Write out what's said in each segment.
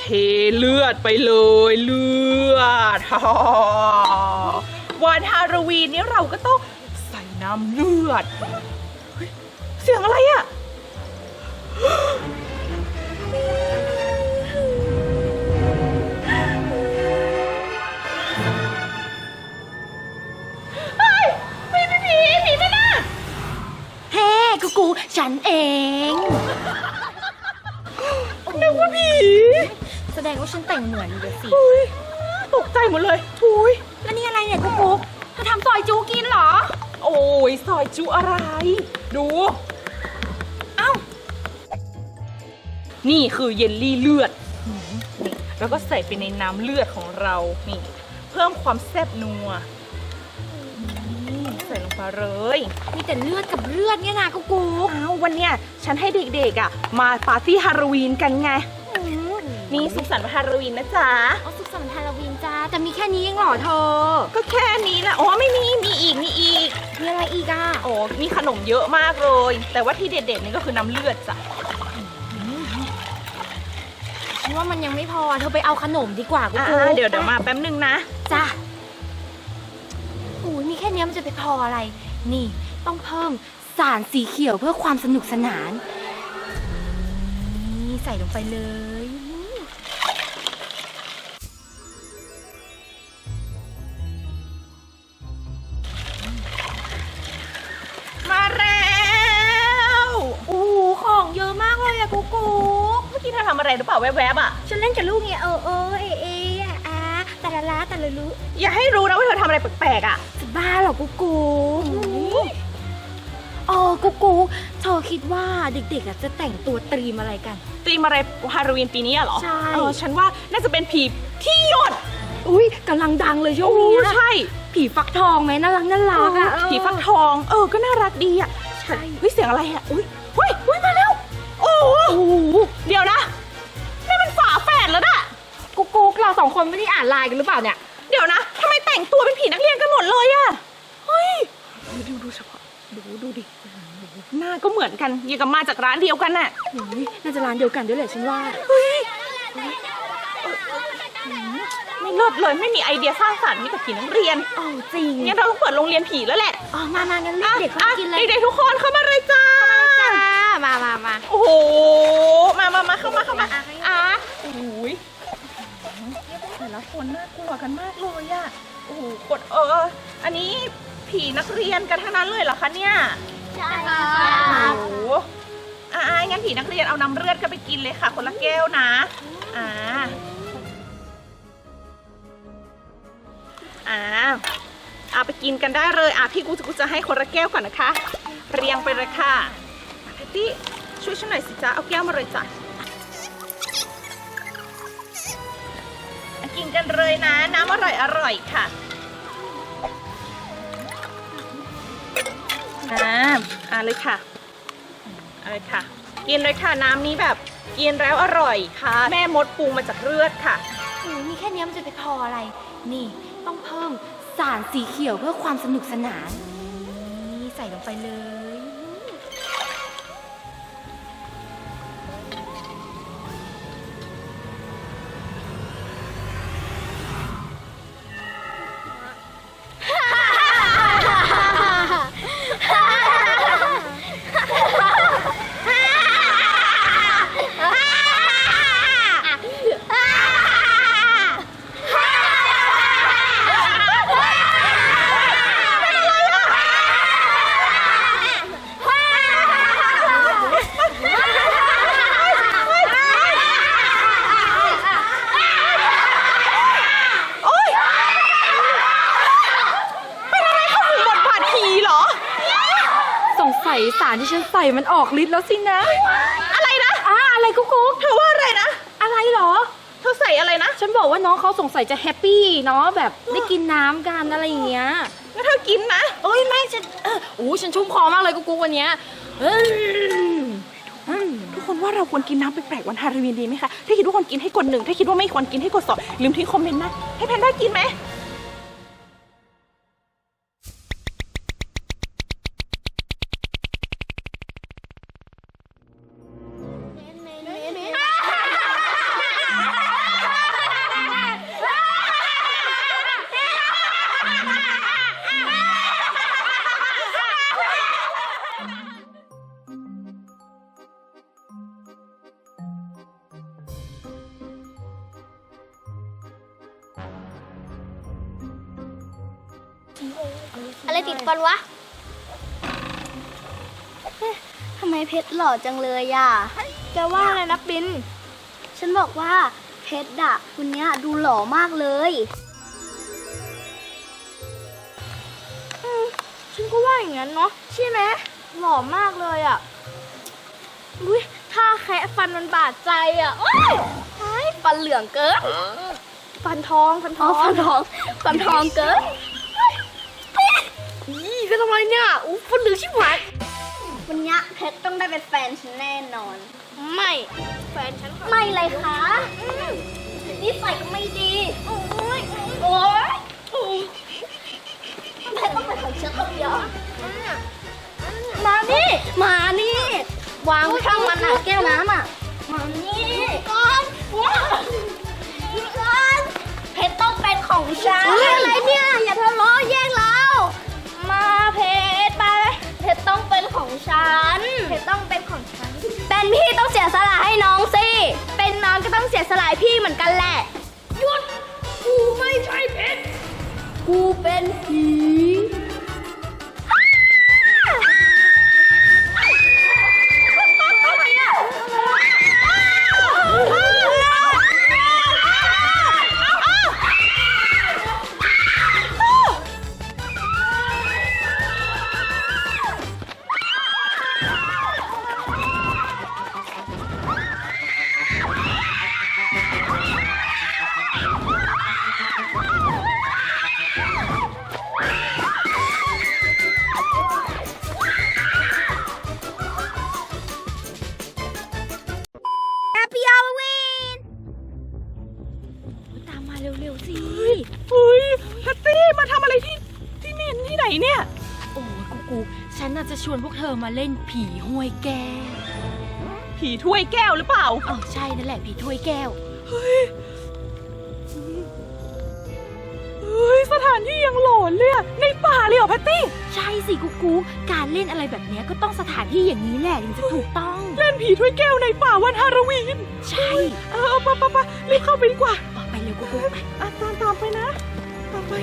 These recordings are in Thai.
เทเลือดไปเลยเลือดวันฮาโลวีนนี้เราก็ต้องใส่น้ำเลือด เสียงอะไรอะเฮ้ยผีผีผีผีไม่น่เฮ้กูกูฉันเอง ดงว่าฉันแต่งเหมือนอยู่สิอุ้ยตกใจหมดเลยทุยแล้วนี่อะไรเนี่ยกูกูเธอทำซอยจูกินเหรอ โอ้ยซอยจุอะไร ดู เอ้า นี่คือเยลลี่เลือดนี่แล้วก็ใส่ไปในน้ำเลือดของเรา นี่ เพิ่มความแซ่บนัวนี่ใส่ลงไปเลย มีแต่เลือดกับเลือดเนี่ยนะกูกูอ้าววันเนี้ยฉันให้เด็กๆอะ มาปาร์ตี้ฮาโลวีนกันไง นี่สุขสันต์วันฮาโลวีนนะจ๊ะ เอาสุขสันต์ฮาโลวีนจ้า แต่มีแค่นี้เองเหรอเธอ ก็แค่นี้แหละอ๋อไม่มี มีอีก มีอีก มีอะไรอีกอะโอ้มีขนมเยอะมากเลย แต่ว่าที่เด็ดๆนี่ก็คือน้ำเลือดจ้ะฉันว่ามันยังไม่พอ เธอไปเอาขนมดีกว่ากูอ่ากูเดี๋ยวเดี๋ยวมาแป๊บนึงนะ จ้าอุ้ยมีแค่เนี้ยมันจะไปพออะไร นี่ต้องเพิ่มสารสีเขียวเพื่อความสนุกสนาน นี่ใส่ลงไปเลย ทำอะไรหรือเปล่าแวบๆอะ ฉันเล่นกับลูกไงเออเออเอเออะอาแต่ละละแต่ละลุอย่าให้รู้นะว่าเธอทำอะไรแปลกๆอะ จะบ้าเหรอกูกูเออกูกูเธอคิดว่าเด็กๆอะจะแต่งตัวตรีมอะไรกัน ตีมอะไรฮาโลวีนปีนี้อะเหรอใช่ เออฉันว่าน่าจะเป็นผีที่หยดอุ้ยกำลังดังเลยช่วงโอ้นี้นะใช่ ผีฟักทองไหมน่ารักน่ารักอะเออ ผีฟักทอง เออ ก็น่ารักดีอะใช่ เฮ้ยเสียงอะไรอะ อุ้ยเฮ้ยอุ้ยมาแล้ว โอ้โหโอ้โหเดี๋ยวนะ เราสองคนไม่ได้อ่านไลน์กันหรือเปล่าเนี่ย เดี๋ยวนะทำไมแต่งตัวเป็นผีนักเรียนกันหมดเลยอะเฮ้ยดูดูดูเฉพาะดูดูดิหน้าก็เหมือนกันยังกับมาจากร้านเดียวกันน่ะอุ๊ยน่าจะร้านเดียวกันด้วยแหละฉันว่าไม่เลิศเลยไม่มีไอเดียสร้างสรรค์ให้กับผีนักเรียนอ๋อจริงงั้นเราต้องเปิดโรงเรียนผีแล้วแหละอ๋อมามางั้นเรียกเด็กเข้ามากินเลยอะเด็กๆทุกคนเข้ามาเลยจ้าจ้ามามามาโอ้โหมามามาเข้ามาเข้ามาอะอะโอ้โหย แต่ละคนน่ากลัวกันมากเลยอะโอ้โหกดเออ อันนี้ผีนักเรียนกันทั้งนั้นเลยเหรอคะเนี่ย ใช่โอ้โหอ่างั้นผีนักเรียนเอาน้ำเลือดก็ไปกินเลยค่ะ คนละแก้วนะ อ่า อ่าเอาไปกินกันได้เลย อะพี่กูจะกูจะให้คนละแก้วก่อนนะคะ เรียงไปเลยค่ะแพตตี้ช่วยฉันหน่อยสิจ๊ะ เอาแก้วมาเลยจ้ะ กินกันเลยนะ น้ำอร่อยอร่อยค่ะอ่าอ่าเลยค่ะอาเลยค่ะ กินเลยค่ะน้ำนี้แบบกินแล้วอร่อยค่ะ แม่มดปรุงมาจากเลือดค่ะโอ้ยมีแค่เนี้ยมันจะไปพออะไร นี่ต้องเพิ่มสารสีเขียวเพื่อความสนุกสนาน นี่ใส่ลงไปเลย มันออกฤทธิ์แล้วสินะ อะไรนะอ่าอะไรกุ๊กกุ๊กเธอว่าอะไรนะ อะไรเหรอ เธอใส่อะไรนะฉันบอกว่าน้องเขาสงสัยจะแฮปปี้เนาะแบบได้กินน้ำกันอะไรอย่างเงี้ย งั้นเธอกินนะ เอ้ยไม่ฉันเออโอ้ฉันชุ่มคอมากเลยกุ๊กกุ๊กวันเนี้ยเอ้ยอืมทุกคนว่าเราควรกินน้ำแปลกๆวันฮาโลวีนดีไหมคะ ถ้าคิดว่าควรกินให้กดหนึ่ง ถ้าคิดว่าไม่ควรกินให้กดสองลืมทิ้งคอมเมนต์นะ ให้แพนด้ากินไหม อะไรติดฟันวะเอ๊ะทำไมเพชรหล่อจังเลยอะแกว่าอะไรนะปินฉันบอกว่าเพชรอะคนเนี้ยดูหล่อมากเลยฉันก็ว่าอย่างนั้นเนาะใช่ไหมหล่อมากเลยอะอุ้ยถ้าแคะฟันมันบาดใจอะโอ๊ยไอ้ฟันเหลืองเกินฟันทองฟันทอ๋อองฟันทองฟันทองเกิน นี่เป็นทำไมเนี่ย อู้ฟันเหลืองชิบหาย วันเนี้ยเพชรต้องได้เป็นแฟนฉันแน่นอน ไม่ แฟนฉันค่ะไม่เลยคะนิสัยก็ไม่ดี สียสละให้น้องสิ เป็นน้องก็ต้องเสียสละให้พี่เหมือนกันแหละ หยุด กูไม่ใช่เพชรกูเป็นผี มาเล่นผีห้วยแก้วผีถ้วยแก้วหรือเปล่าเออใช่นั่นแหละผีถ้วยแก้ว เฮ้ย เฮ้ย สถานที่ยังหลอนเลยอะในป่าเลยเหรอแพตตี้ ใช่สิกูกู การเล่นอะไรแบบเนี้ยก็ต้องสถานที่อย่างนี้แหละถึงจะถูกต้อง เล่นผีถ้วยแก้วในป่าวันฮาโลวีนใช่ เออไปไปไปรีบเข้าไปดีกว่าเออไปเร็วกูกูไป อะตามตามไปนะ ตามไป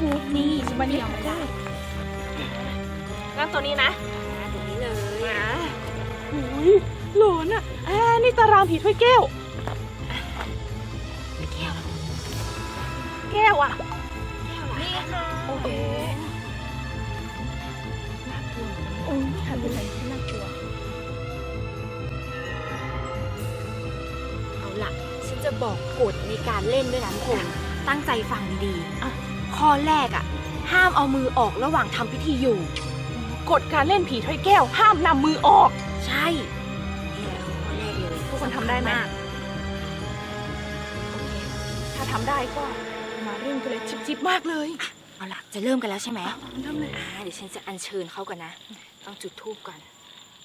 กูนี่ฉันมันเดียววมาได้นั่งตัวนี้นะมาตรงนี้เลยมาหุยหลอนอะอ่านี่ตารางผีถ้วยแก้ว แก้ว แก้วอะนี่ค่ะ โอเคน่ากลัวโอ้ยทำเป็นไรที่น่ากลัว เอาล่ะ ฉันจะบอกกฎในการเล่นด้วยนะทุกคน ตั้งใจฟังดีๆอะ ข้อแรกอะห้ามเอามือออกระหว่างทำพิธีอยู่ กฎการเล่นผีถ้วยแก้ว ห้ามนำมือออก ใช่นี่แหละข้อแรกเลยทุกคนทำได้ไหมสำคัญากถ้าทำได้ก็มาเล่นกันเลยจิบๆมากเลย เอาล่ะ จะเริ่มกันแล้วใช่ไหมเริ่มเลยอ่าเดี๋ยวฉันจะอัญเชิญเขาก่อนนะ ต้องจุดธูปก่อน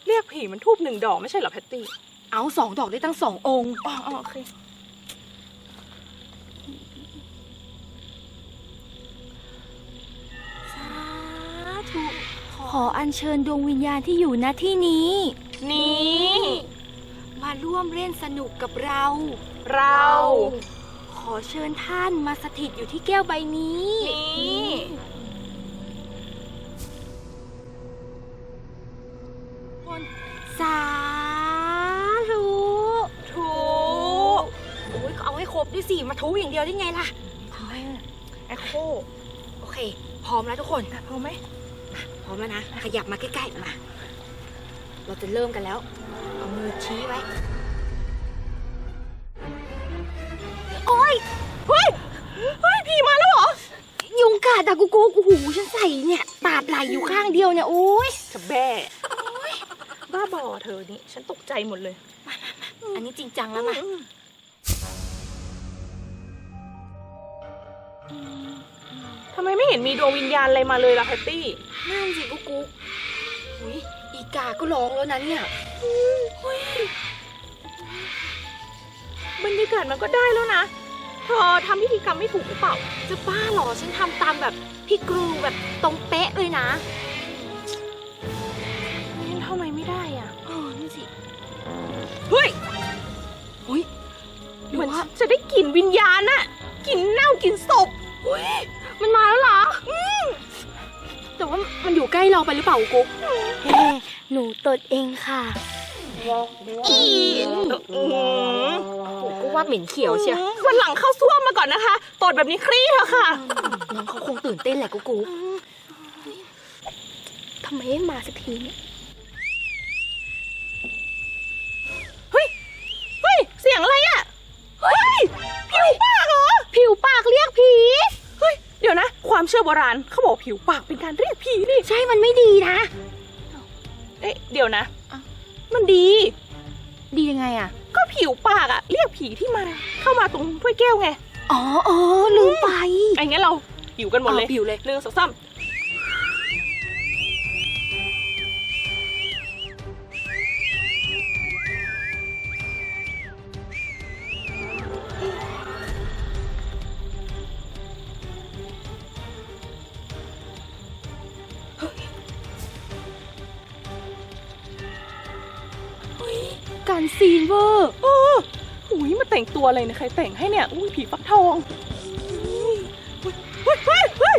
เรียกผีมันทูบหนึ่งดอกไม่ใช่เหรอแพตตี้ เอาสองดอกได้ตั้งสององค์ อ๋ออ๋อโอเค ออัญเชิญดวงวิญญาณที่อยู่ณที่นี้ นี้ มาร่วมเล่นสนุกกับเรา เรา ขอเชิญท่านมาสถิตอยู่ที่แก้วใบนี้ นี้สาธุถูโอ้ยก็เอาให้ครบด้วยสิ มาทูอย่างเดียวได้ไงล่ะแอคโคโอเค พร้อมแล้วทุกคนพอไหมพร้อ มแล้วนะ ขยับมาใกล้ๆมา เราจะเริ่มกันแล้ว เอามือชี้ไว้ โอ๊ยเฮ้ย เฮ้ยผีมาแล้วเหรอ ยุงกัดอะกูกูโอ้โหฉันใส่เนี่ยปาดไหลอยู่ข้างเดียวเนี่ย โอ้ยจะแบ้บ้าบอเธอนี่ ฉันตกใจหมดเลย อันนี้จริงจังแล้วมา ไมไม่เห็นมีดวงวิญญาณอะไรมาเลยล่ะแพตตี้นั่นสิกุ๊กกุ๊กอุ้ยอีกาก็ร้องแล้วนะเนี่ยบรรยากาศมันก็ได้แล้วนะ เธอทำพิธีกรรมไม่ถูกหรือเปล่า จะบ้าเหรอฉันทำตามแบบพี่กรูแบบตรงเป๊ะเลยนะงั้นทำไมไม่ได้อะเออนี่สิเฮ้ยอุ้ยเหมือนจะได้กลิ่นวิญญาณน่ะกลิ่นเน่ากลิ่นศพ มันมาแล้วเหรออืมแต่ว่ามันอยู่ใกล้เราไปหรือเปล่ากุ๊กเฮ้หนูตดเองค่ะอีอืมกุ๊กว่าเหม็นเขียวเชียววันหลังเข้าซ่วมมาก่อนนะคะ ตดแบบนี้คลี่เถอะค่ะน้องเขาคงตื่นเต้นแหละกุ๊กกุ๊กทำไมไม่มาสักทีเนี่ยเฮ้ยเฮ้ย เสียงอะไรอะ เฮ้ย ผิวปากเหรอ ผิวปากเรียกผี เฮ้ยเดี๋ยวนะ ความเชื่อโบราณเขาบอกผิวปากเป็นการเรียกผีนี่ ใช่มันไม่ดีนะ เอ๊ะเดี๋ยวนะ มันดี ดียังไงอะก็ผิวปากอะเรียกผีที่มาเข้ามาตรงถ้วยแก้วไง อ๋ออ๋อลืมไปไอ้งั้นเราผิวกันหมดเลยเอาผิวเลยหนึ่งสองสามเวอร์เออหุยมาแต่งตัวอะไรเนี่ยใครแต่งให้เนี่ย อุ้ยผีฟักทองเฮ้ยเฮ้ยเฮ้ย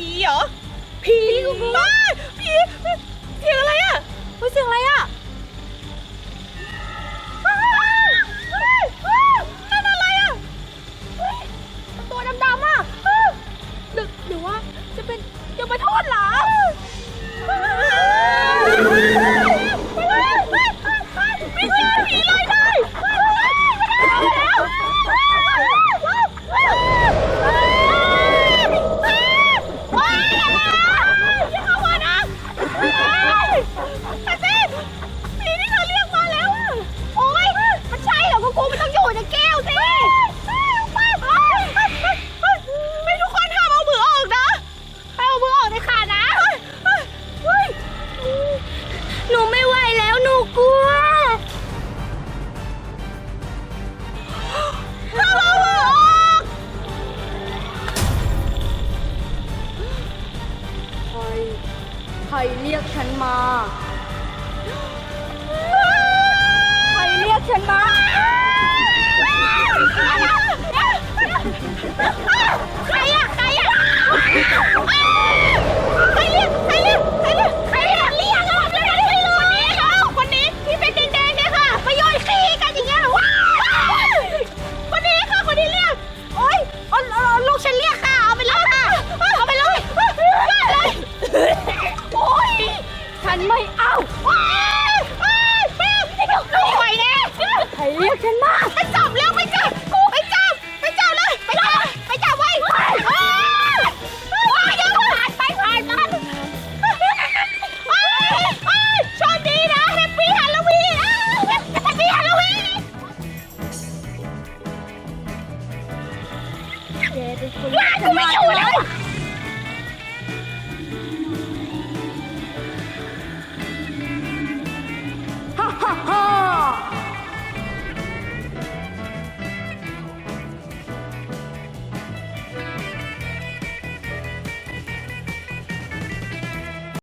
ผีเหรอผีบ้าผีเสียงอะไรอะเฮ้ยเสียงอะไรอะ รี